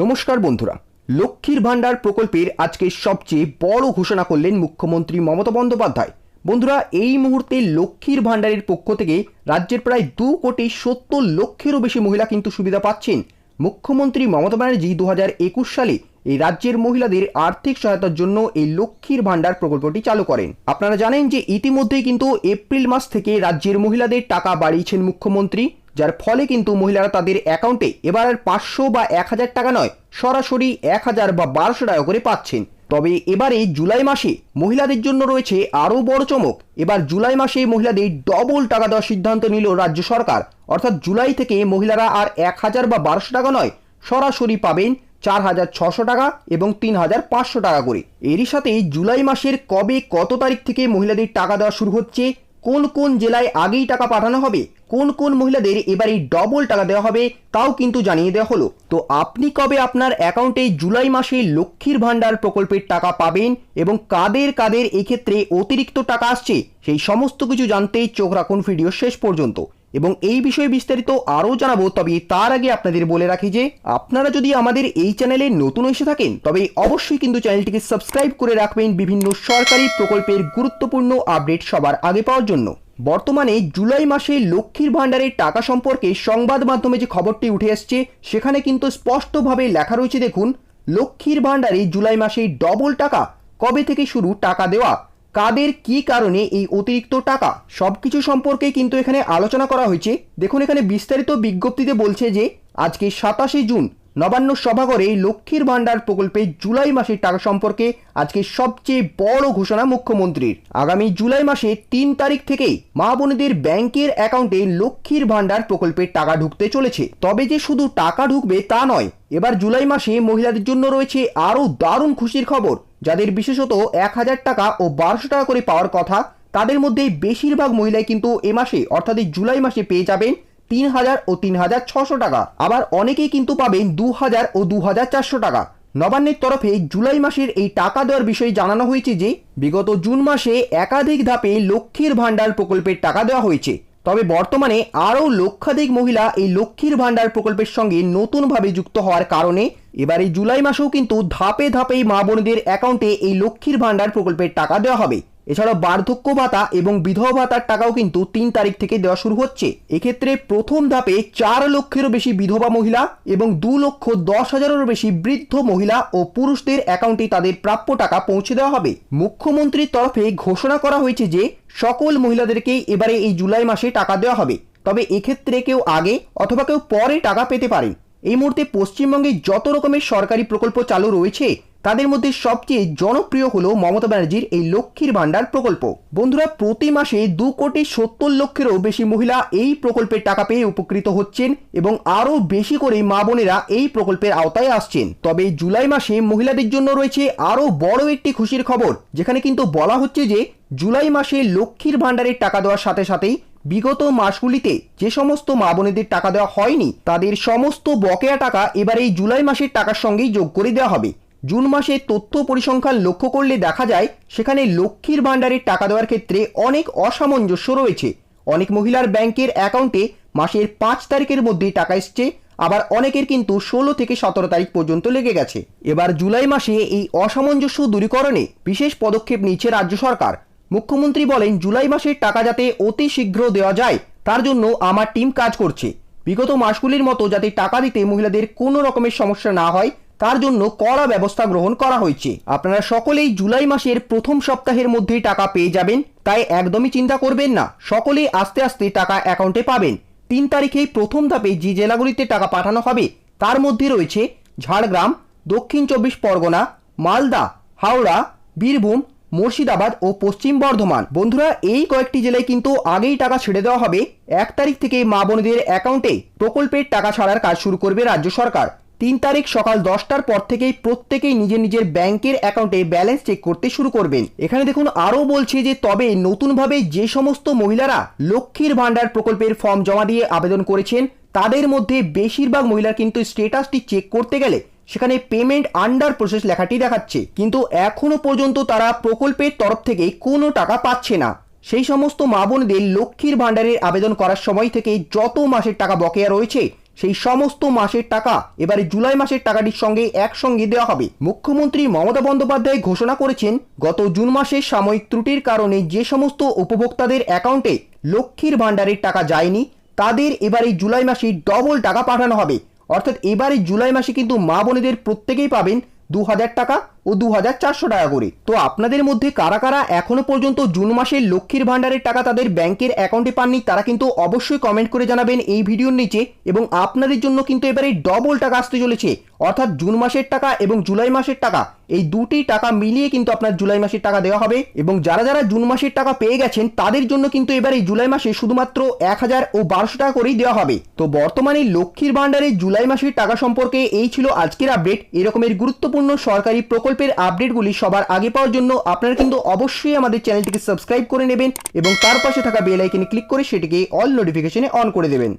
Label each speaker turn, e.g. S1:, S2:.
S1: নমস্কার বন্ধুরা, লক্ষ্মীর ভাণ্ডার প্রকল্পের আজকে সবচেয়ে বড় ঘোষণা করলেন মুখ্যমন্ত্রী মমতা বন্দ্যোপাধ্যায়। বন্ধুরা, এই মুহূর্তে লক্ষ্মীর ভাণ্ডারের পক্ষ থেকে রাজ্যের প্রায় দু কোটি সত্তর লক্ষেরও বেশি মহিলা কিন্তু সুবিধা পাচ্ছেন। মুখ্যমন্ত্রী মমতা ব্যানার্জি দু একুশ সালে এই রাজ্যের মহিলাদের আর্থিক সহায়তার জন্য এই লক্ষ্মীর ভাণ্ডার প্রকল্পটি চালু করেন। আপনারা জানেন যে ইতিমধ্যেই কিন্তু এপ্রিল মাস থেকে রাজ্যের মহিলাদের টাকা বাড়িয়েছেন মুখ্যমন্ত্রী। যার ফলে কিন্তু মহিলারা তাদের অ্যাকাউন্টে এবার আর পাঁচশো বা এক হাজার টাকা নয়, সরাসরি এক হাজার বা বারোশো টাকা করে পাচ্ছেন। তবে এবারে জুলাই মাসে মহিলাদের জন্য রয়েছে আরও বড় চমক। এবার জুলাই মাসে মহিলাদের ডবল টাকা দেওয়ার সিদ্ধান্ত নিল রাজ্য সরকার। অর্থাৎ জুলাই থেকে মহিলারা আর এক হাজার বা বারোশো টাকা নয়, সরাসরি পাবেন চার হাজার ছশো টাকা এবং তিন হাজার পাঁচশো টাকা করে। এরই সাথে জুলাই মাসের কবে কত তারিখ থেকে মহিলাদের টাকা দেওয়া শুরু হচ্ছে কোন কোন জেলায় আগেই টাকা পাঠানো হবে? কোন কোন মহিলাদের এবারে ডবল টাকা দেওয়া হবে? তাও কিন্তু জানিয়ে দেওয়া হলো। তো আপনি কবে আপনার অ্যাকাউন্টে জুলাই মাসে লক্ষ্মীর ভাণ্ডার প্রকল্পের টাকা পাবেন এবং কাদের কাদের এক্ষেত্রে অতিরিক্ত টাকা আসছে? সেই সমস্ত কিছু জানতে চোখ রাখুন ভিডিও শেষ পর্যন্ত। এবং এই বিষয়ে বিস্তারিত আরও জানাব, তবে তার আগে আপনাদের বলে রাখি যে, আপনারা যদি আমাদের এই চ্যানেলে নতুন এসে থাকেন, তবে অবশ্যই কিন্তু চ্যানেলটিকে সাবস্ক্রাইব করে রাখবেন বিভিন্ন সরকারি প্রকল্পের গুরুত্বপূর্ণ আপডেট সবার আগে পাওয়ার জন্য। বর্তমানে জুলাই মাসে লক্ষ্মীর ভাণ্ডারের টাকা সম্পর্কে সংবাদ মাধ্যমে যে খবরটি উঠে আসছে, সেখানে কিন্তু স্পষ্টভাবে লেখা রয়েছে, দেখুন, লক্ষ্মীর ভাণ্ডারে জুলাই মাসে ডবল টাকা। কবে থেকে শুরু টাকা দেওয়া? কাদের কি কারণে এই অতিরিক্ত টাকা? সব কিছু সম্পর্কে কিন্তু এখানে আলোচনা করা হয়েছে। দেখুন এখানে বিস্তারিত বিজ্ঞপ্তিতে বলছে যে, আজকে সাতাশে জুন নবান্ন সভাঘরে লক্ষ্মীর ভাণ্ডার প্রকল্পে জুলাই মাসের টাকা সম্পর্কে আজকে সবচেয়ে বড় ঘোষণা মুখ্যমন্ত্রীর। আগামী জুলাই মাসে তিন তারিখ থেকেই মা বোনেদের ব্যাংকের অ্যাকাউন্টে লক্ষ্মীর ভাণ্ডার প্রকল্পের টাকা ঢুকতে চলেছে। তবে যে শুধু টাকা ঢুকবে তা নয়, এবার জুলাই মাসে মহিলাদের জন্য রয়েছে আরও দারুণ খুশির খবর। যাদের বিশেষত এক হাজার টাকা ও বারোশো টাকা করে পাওয়ার কথা, তাদের মধ্যে বেশিরভাগ মহিলাই কিন্তু এ মাসে অর্থাৎ জুলাই মাসে পেয়ে যাবেন তিন হাজার ও তিন হাজার ছশো টাকা। আবার অনেকেই কিন্তু পাবেন দু হাজার ও দু হাজার চারশো টাকা। নবান্নের তরফে জুলাই মাসের এই টাকা দেওয়ার বিষয়ে জানানো হয়েছে যে, বিগত জুন মাসে একাধিক ধাপে লক্ষ্মীর ভাণ্ডার প্রকল্পের টাকা দেওয়া হয়েছে। তবে বর্তমানে আরও লক্ষাধিক মহিলা এই লক্ষ্মীর ভাণ্ডার প্রকল্পের সঙ্গে নতুনভাবে যুক্ত হওয়ার কারণে এবারে জুলাই মাসেও কিন্তু ধাপে ধাপেই মা বোনদের অ্যাকাউন্টে এই লক্ষ্মীর ভাণ্ডার প্রকল্পের টাকা দেওয়া হবে। এছাড়াও বার্ধক্য ভাতা এবং বিধবা ভাতার টাকাও কিন্তু তিন তারিখ থেকে দেওয়া শুরু হচ্ছে। এক্ষেত্রে প্রথম ধাপে চার লক্ষেরও বেশি বিধবা মহিলা এবং দু লক্ষ দশ হাজারেরও বেশি বৃদ্ধ মহিলা ও পুরুষদের অ্যাকাউন্টে তাদের প্রাপ্য টাকা পৌঁছে দেওয়া হবে। মুখ্যমন্ত্রীর তরফে ঘোষণা করা হয়েছে যে, সকল মহিলাদেরকেই এবারে এই জুলাই মাসে টাকা দেওয়া হবে। তবে এক্ষেত্রে কেউ আগে অথবা কেউ পরে টাকা পেতে পারেন এই মুহূর্তে পশ্চিমবঙ্গে যত রকমের সরকারি প্রকল্প চালু রয়েছে, তাদের মধ্যে সবচেয়ে জনপ্রিয় হলো মমতা ব্যানার্জির এই লক্ষ্মীর ভাণ্ডার প্রকল্প। বন্ধুরা, প্রতি মাসে দু কোটি সত্তর লক্ষেরও বেশি মহিলা এই প্রকল্পের টাকা পেয়ে উপকৃত হচ্ছেন এবং আরও বেশি করে মা বোনেরা এই প্রকল্পের আওতায় আসছেন। তবে জুলাই মাসে মহিলাদের জন্য রয়েছে আরও বড় একটি খুশির খবর, যেখানে কিন্তু বলা হচ্ছে যে জুলাই মাসে লক্ষ্মীর ভাণ্ডারের টাকা দেওয়ার সাথে সাথেই বিগত মাসগুলিতে যে সমস্ত মা বোনেদের টাকা দেওয়া হয়নি, তাদের সমস্ত বকেয়া টাকা এবার এই জুলাই মাসের টাকার সঙ্গেই যোগ করে দেওয়া হবে। জুন মাসে তথ্য পরিসংখ্যান লক্ষ্য করলে দেখা যায়, সেখানে লক্ষ্মীর ভাণ্ডারের টাকা দেওয়ার ক্ষেত্রে অনেক অসামঞ্জস্য রয়েছে। অনেক মহিলার ব্যাংকের অ্যাকাউন্টে মাসের পাঁচ তারিখের মধ্যেই টাকা এসছে, আবার অনেকের কিন্তু ষোলো থেকে সতেরো তারিখ পর্যন্ত লেগে গেছে। এবার জুলাই মাসে এই অসামঞ্জস্য দূরীকরণে বিশেষ পদক্ষেপ নিচ্ছে রাজ্য সরকার। মুখ্যমন্ত্রী বলেন, জুলাই মাসের টাকা যাতে অতি শীঘ্র দেওয়া যায়, তার জন্য আমার টিম কাজ করছে। বিগত মাসগুলির মতো যাতে টাকা দিতে মহিলাদের কোনো রকমের সমস্যা না হয়, তার জন্য কড়া ব্যবস্থা গ্রহণ করা হয়েছে। আপনারা সকলেই জুলাই মাসের প্রথম সপ্তাহের মধ্যেই টাকা পেয়ে যাবেন, তাই একদমই চিন্তা করবেন না। সকলেই আস্তে আস্তে টাকা অ্যাকাউন্টে পাবেন। তিন তারিখেই প্রথম ধাপে যে জেলাগুলিতে টাকা পাঠানো হবে, তার মধ্যে রয়েছে ঝাড়গ্রাম, দক্ষিণ চব্বিশ পরগনা, মালদা, হাওড়া, বীরভূম মুর্শিদাবাদ ও পশ্চিম বর্ধমান। বন্ধুরা, এই কয়েকটি জেলায় কিন্তু আগেই টাকা ছেড়ে দেওয়া হবে। এক তারিখ থেকে মা বোনদের অ্যাকাউন্টে প্রকল্পের টাকা ছাড়ার কাজ শুরু করবে রাজ্য সরকার। তিন তারিখ সকাল দশটার পর থেকেই প্রত্যেকেই নিজের নিজের ব্যাংকের অ্যাকাউন্টে ব্যালেন্স চেক করতে শুরু করবেন। এখানে দেখুন, আরও বলছে যে তবে নতুনভাবে যে সমস্ত মহিলারা লক্ষ্মীর ভাণ্ডার প্রকল্পের ফর্ম জমা দিয়ে আবেদন করেছেন, তাদের মধ্যে বেশিরভাগ মহিলার কিন্তু স্টেটাসটি চেক করতে গেলে সেখানে পেমেন্ট আন্ডার প্রসেস লেখাটি দেখাচ্ছে। কিন্তু এখনও পর্যন্ত তারা প্রকল্পের তরফ থেকে কোনো টাকা পাচ্ছে না। সেই সমস্ত মা বোনদের লক্ষ্মীর ভাণ্ডারের আবেদন করার সময় থেকে যত মাসের টাকা বকেয়া রয়েছে, সেই সমস্ত মাসের টাকা এবারে জুলাই মাসের টাকাটির সঙ্গে একসঙ্গে দেওয়া হবে। মুখ্যমন্ত্রী মমতা বন্দ্যোপাধ্যায় ঘোষণা করেছেন, গত জুন মাসে সাময়িক ত্রুটির কারণে যে সমস্ত উপভোক্তাদের অ্যাকাউন্টে লক্ষ্মীর ভাণ্ডারের টাকা যায়নি, তাদের এবারে জুলাই মাসে ডবল টাকা পাঠানো হবে। অর্থাৎ এবারে জুলাই মাসে কিন্তু মা বোনেদের প্রত্যেকেই পাবেন দু হাজার টাকা। ও দু চারশো টাকা করে। তো আপনাদের মধ্যে কারা কারা এখনও পর্যন্ত জুন মাসের লক্ষ্মীর ভাণ্ডারের টাকা তাদের ব্যাংকের অ্যাকাউন্টে পাননি, তারা কিন্তু অবশ্যই কমেন্ট করে জানাবেন এই ভিডিওর নিচে এবং আপনাদের জন্য কিন্তু এবারে ডবল টাকা আসতে চলেছে। অর্থাৎ জুন মাসের টাকা এবং জুলাই মাসের টাকা, এই দুটি টাকা মিলিয়ে কিন্তু আপনার জুলাই মাসের টাকা দেওয়া হবে এবং যারা যারা জুন মাসের টাকা পেয়ে গেছেন, তাদের জন্য কিন্তু এবার এই জুলাই মাসে শুধুমাত্র এক হাজার ও বারোশো টাকা করেই দেওয়া হবে। তো বর্তমানে লক্ষ্মীর ভাণ্ডারে জুলাই মাসের টাকা সম্পর্কে এই ছিল আজকের আপডেট এরকমের গুরুত্বপূর্ণ সরকারি প্রকল্পের আপডেটগুলি সবার আগে পাওয়ার জন্য আপনারা কিন্তু অবশ্যই আমাদের চ্যানেলটিকে সাবস্ক্রাইব করে নেবেন এবং তার পাশে থাকা বেল আইকনে ক্লিক করে সেটিকে অল নোটিফিকেশনে অন করে দেবেন।